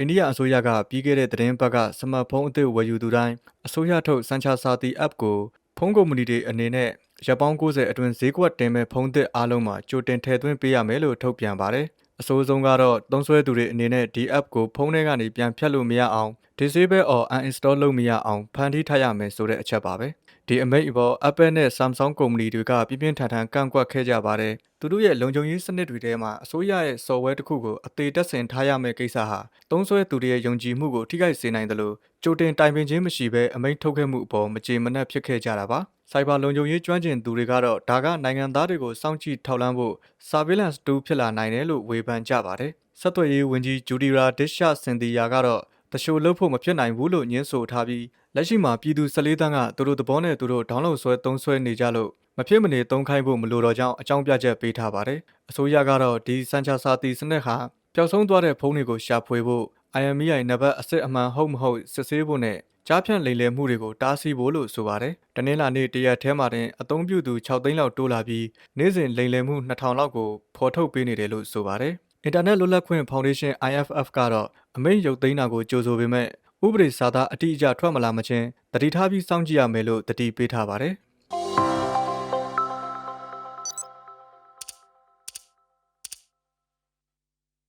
အိန္ဒိယအစိုးရကပြီးခဲ့တဲ့သတင်းပတ်ကစမတ်ဖုန်းအသစ်ဝယ်ယူသူတိုင်းအစိုးရထုတ်စန်ချာစာတီ app ကိုဖုန်းကုမ္ပဏီတွေအနေနဲ့ရပ်ပေါင်း90အတွင်းဈေးကွက်တင်မဲ့ဖုန်းသစ်အားလုံးမှာကြိုတင်ထည့်သွင်းပေးရမယ်လို့ထုတ်ပြန်ပါတယ်။အစိုးဆုံးကတော့သုံးစွဲသူတွေအနေနဲ့ဒီ app ကိုဖုန်းထဲကနေပြန်ဖြတ်လို့မရအောင် disable or uninstall လုပ်မရအောင်ဖန်တီးထားရမယ်ဆိုတဲ့အချက်ပါပဲ။ဒီအမိန့်အပေါ် Apple နဲ့ Samsung ကုမ္ပဏီတွေကပြင်းပြင်းထန်ထန်ကန့်ကွက်ခဲ့ကြပါတယ်။သူတို့ရဲ့လုံခြုံရေးစနစ်တွေထဲမှာအစိုးရရဲ့ software တစ်ခုကိုအသေးတက်ဆင်ထားရမယ့်ကိစ္စဟာသုံးစွဲသူတွေရဲ့ယုံကြည်မှုကိုထိခိုက်စေနိုင်တယ်လို့ကြိုတင်တိုင်ပင်ခြင်းမရှိဘဲအမိန့်ထုတ်ခဲ့မှုအပေါ်မကြေမနက်ဖြစ်ခဲ့ကြတာပါ။စိုက်ဘာလုံခြုံရေးကျွမ်းကျင်သူတွေကတော့ဒါကနိုင်ငံသားတွေကိုစောင့်ကြည့်ထောက်လှမ်းဖို့ surveillance တူဖြစ်လာနိုင်တယ်လို့ဝေဖန်ကြပါတယ်။ဆက်သွယ်ရေးဝန်ကြီးဂျူဒီရာဒစ်ရှာစင်တီယာကတော့ တရှို့လုပ်ဖို့မဖြစ်နိုင်ဘူးလို့ညင်းဆိုထားပြီးလက်ရှိမှာပြည်သူ14တန်းကသူတို့သဘောနဲ့သူတို့ဒေါင်းလုတ်ဆွဲသုံးဆွဲနေကြလို့မဖြစ်မနေသုံးခိုင်းဖို့မလိုတော့ကြောင်းအကြောင်းပြချက်ပေးထားပါတယ်။အစိုးရကတော့ဒီစန်ချာစာတီစနစ်ဟာပျောက်ဆုံးသွားတဲ့ဖုန်းတွေကိုရှာဖွေဖို့ IMEI နံပါတ်အစစ်အမှန်ဟုတ်မဟုတ်စစ်ဆေးဖို့နဲ့ကြားဖြန့်လိမ်လည်မှုတွေကိုတားဆီးဖို့လို့ဆိုပါတယ်။တနင်္လာနေ့တရက်ထဲမှာတင်အသုံးပြုသူ6သိန်းလောက်တိုးလာပြီးနေ့စဉ်လိမ်လည်မှု2000လောက်ကိုဖော်ထုတ်ပေးနေတယ်လို့ဆိုပါတယ်။ အင်တာနက်လွတ်လပ်ခွင့်ဖောင်ဒေးရှင်း IFF ကတော့အမိန့်ရုပ်သိမ်းတာကိုကြိုဆိုပေမဲ့ဥပဒေစာသားအတိအကျထွက်မလာမချင်းတတိထားပြီးစောင့်ကြည့်ရမယ်လို့တတိပေးထားပါတယ်။